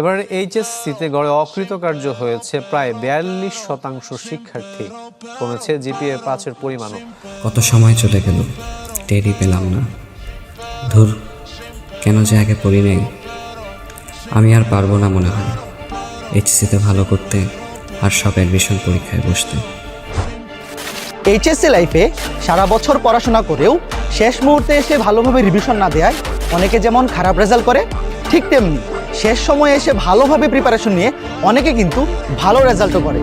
এবার এইচএসসিতে গড়ে অকৃতকার্য হয়েছে প্রায় বিয়াল্লিশ শতাংশ শিক্ষার্থী। কমেছে জিপিএ পাঁচের পরিমাণও। কত সময় চলে গেল? টেরই পেলাম না। ধুর কেন যে আগে পড়ি নেই? আমি আর পারব না মনে হয়। এইচসিতে ভালো করতে আর সব অ্যাডমিশন পরীক্ষায় বসতে। এইচএসসি লাইফে সারা বছর পড়াশোনা করেও শেষ মুহূর্তে এসে ভালোভাবে রিভিশন না দেয় অনেকে যেমন খারাপ রেজাল্ট করে ঠিক তেমনি শেষ সময়ে এসে ভালোভাবে প্রিপারেশন নিয়ে অনেকে কিন্তু ভালো রেজাল্টও করে।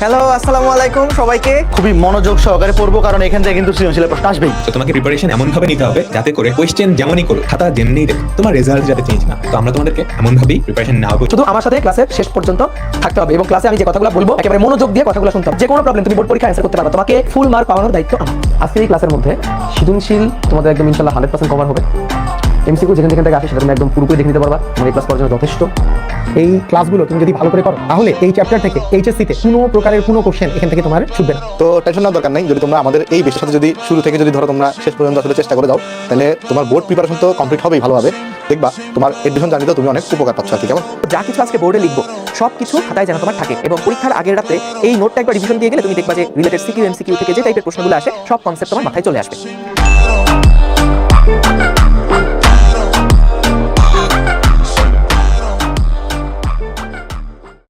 হ্যালো আসসালামু আলাইকুম সবাইকে। খুবই মনোযোগ সহকারে পড়ব কারণ এখান থেকে কিন্তু সৃজনশীলের প্রশ্ন আসবেই। তো তোমাকে প্রিপারেশন এমন ভাবে নিতে হবে যাতে করে কোয়েশ্চেন যেমনই করো খাতা যেমনি দেখো তোমার রেজাল্ট যাতে চেঞ্জ না তো আমরা তোমাদেরকে এমন ভাবেই প্রিপারেশন নেওয়া শুধু আমার সাথে ক্লাসের শেষ পর্যন্ত থাকতে হবে এবং ক্লাসে আমি যে কথাগুলো বলব একেবারে মনোযোগ দিয়ে কথাগুলো শুনতে হবে। যে কোনো প্রবলেম তুমি বোর্ড পরীক্ষা অ্যান্সার করতে পারবে তোমাকে ফুল মার্ক পাওয়ানোর দায়িত্ব আমার। আজকের এই ক্লাসের মধ্যে সৃজনশীল তোমাদের একদম ইনশাল্লাহ হান্ড্রেড পার্সেন্ট কভার হবে। এমসিকিউ যেখান যেখান থেকে আসে সেটা তুমি একদম পুরোপুরি দেখে নিতে পারবা। এই ক্লাস করার জন্য যথেষ্ট। এই ক্লাসগুলো তুমি যদি ভালো করে করো তাহলে এই চ্যাপ্টার থেকে এইচএসসিতে কোনো প্রকারের কোনো কোশ্চেন এখান থেকে তোমার ছুটবে না। তো টেনশন নেওয়ার দরকার নেই। যদি তোমরা আমাদের এই বিষয়ের সাথে যদি শুরু থেকে যদি ধরো তোমরা শেষ পর্যন্ত আসলে চেষ্টা করে যাও তাহলে তোমার বোর্ড প্রিপারেশন তো কমপ্লিট হবেই ভালোভাবে। দেখবা তোমার এডমিশন জানিতেও তুমি অনেক উপকার পাচ্ছ আর কি কেমন? যা কিছু আজকে বোর্ডে লিখব সব কিছু খাতায় যেন তোমার থাকে এবং পরীক্ষার আগের রাতে এই নোটটা একবার রিভিশন দিয়ে গেলে তুমি দেখবা যে রিলেটেড সিকিউ এমসিকিউ থেকে যে টাইপের প্রশ্নগুলো আসে সব কনসেপ্ট তোমার মাথায় চলে আসবে।